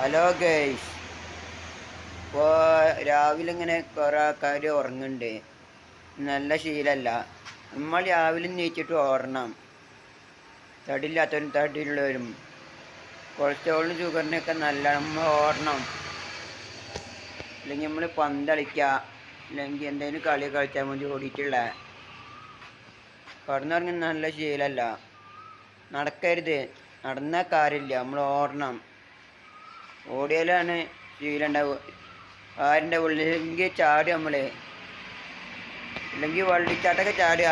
Hello guys. ഇപ്പോൾ രാവിലെ ഇങ്ങനെ കുറേ ആൾക്കാർ ഉറങ്ങുന്നുണ്ട് നല്ല ശീലമല്ല നമ്മൾ രാവിലെ നീച്ചിട്ട് ഓടണം. തടിയില്ലാത്തവരും തടിയുള്ളവരും. കൊളസ്ട്രോളിനും ഷുഗറിനൊക്കെ നല്ല നമ്മൾ ഓടണം. അല്ലെങ്കിൽ നമ്മൾ പന്തളിക്കുക അല്ലെങ്കിൽ എന്തെങ്കിലും കളി കളിച്ചാൽ മതി ഓടിയിട്ടുള്ള. കടന്നുറങ്ങി നല്ല ശീലമല്ല നടക്കരുത്. നടന്ന കാര്യമില്ല. നമ്മൾ ഓടണം. ഓടിയാലാണ് ജീവിലുണ്ടാവുക ആരിന്റെ ഉള്ളിലെങ്കിൽ ചാടി നമ്മളെ. അല്ലെങ്കിൽ വള്ളിച്ചാട്ടൊക്കെ ചാടുക.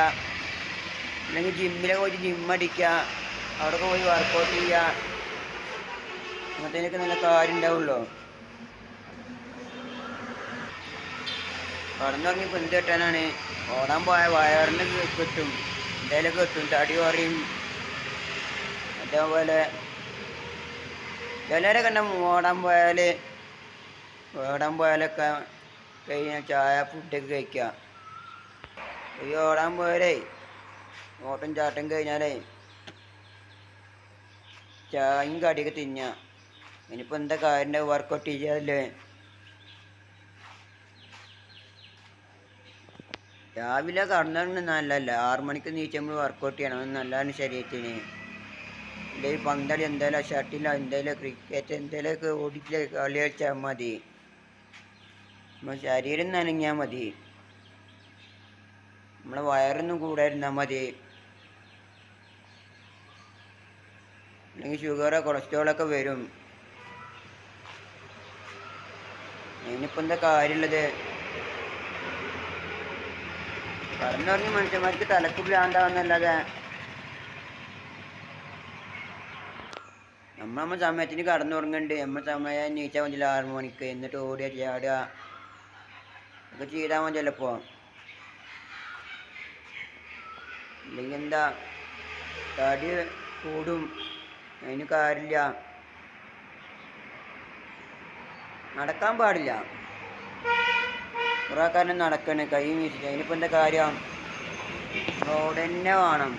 അല്ലെങ്കിൽ ജിമ്മിലൊക്കെ പോയി ജിം അടിക്ക അവിടെ പോയി വർക്കൗട്ട് ചെയ്യുക. അങ്ങനത്തേനൊക്കെ നല്ല കാര്യം ഉണ്ടാവുള്ളൂ കടന്നുറങ്ങി കെട്ടാനാണ് കിട്ടാനാണ്? ഓടാൻ പോയ വയറിന് കിട്ടും. എന്തായാലും കിട്ടും. തടി കുറയും. അതേപോലെ ചിലരെ കണ്ട ഓടാൻ പോയാൽ ഓടാൻ പോയാലൊക്കെ കഴിഞ്ഞാൽ ചായ ഫുഡൊക്കെ കഴിക്കുക ഈ ഓടാൻ പോയാലേ ഓട്ടം ചാട്ടം കഴിഞ്ഞാലേ ചായയും കടിയൊക്കെ തിന്നുക ഇനിയിപ്പോൾ എന്താ കാര്യം വർക്കൗട്ട് ചെയ്യാതല്ലേ രാവിലെ കടന്നു നല്ലതല്ല. ആറു മണിക്ക് നീച്ച് നമ്മൾ വർക്കൗട്ട് ചെയ്യണം. നല്ലതാണ് ശരീരത്തിന്. അല്ലെങ്കിൽ പന്തളി എന്തായാലും ഷട്ടിലോ എന്തായാലും ക്രിക്കറ്റ് എന്തെങ്കിലുമൊക്കെ ഓടിച്ച് കളി കളിച്ചാൽ മതി. നമ്മൾ ശരീരം നനഞ്ഞാൽ മതി. നമ്മളെ വയറൊന്നും കൂടായിരുന്നാൽ മതി. അല്ലെങ്കിൽ ഷുഗറോ കൊളസ്ട്രോളൊക്കെ വരും. അതിനിപ്പോൾ എന്താ കാര്യമുള്ളത്? കടന്നുറങ്ങി മനുഷ്യന്മാർക്ക് തലക്ക് ഭ്രാന്താവുന്നല്ലാതെ നമ്മൾ നമ്മൾ സമയത്തിന് കടന്നുറങ്ങുന്നുണ്ട് നമ്മൾ സമയം നീച്ചാൽ മതിയല്ലോ ആറ് മണിക്ക്. എന്നിട്ട് ഓടുക ചാടുക ഒക്കെ ചെയ്താൽ മതിയല്ലോ ഇപ്പോൾ ഇല്ലെങ്കിൽ എന്താ? തടി കൂടും. അതിന് കാര്യമില്ല നടക്കാൻ പാടില്ല. കുറേ കാരണം നടക്കണേ. കൈ വീശിട്ട് അതിനിപ്പോൾ എന്താ കാര്യം? റോഡ് തന്നെ വേണം.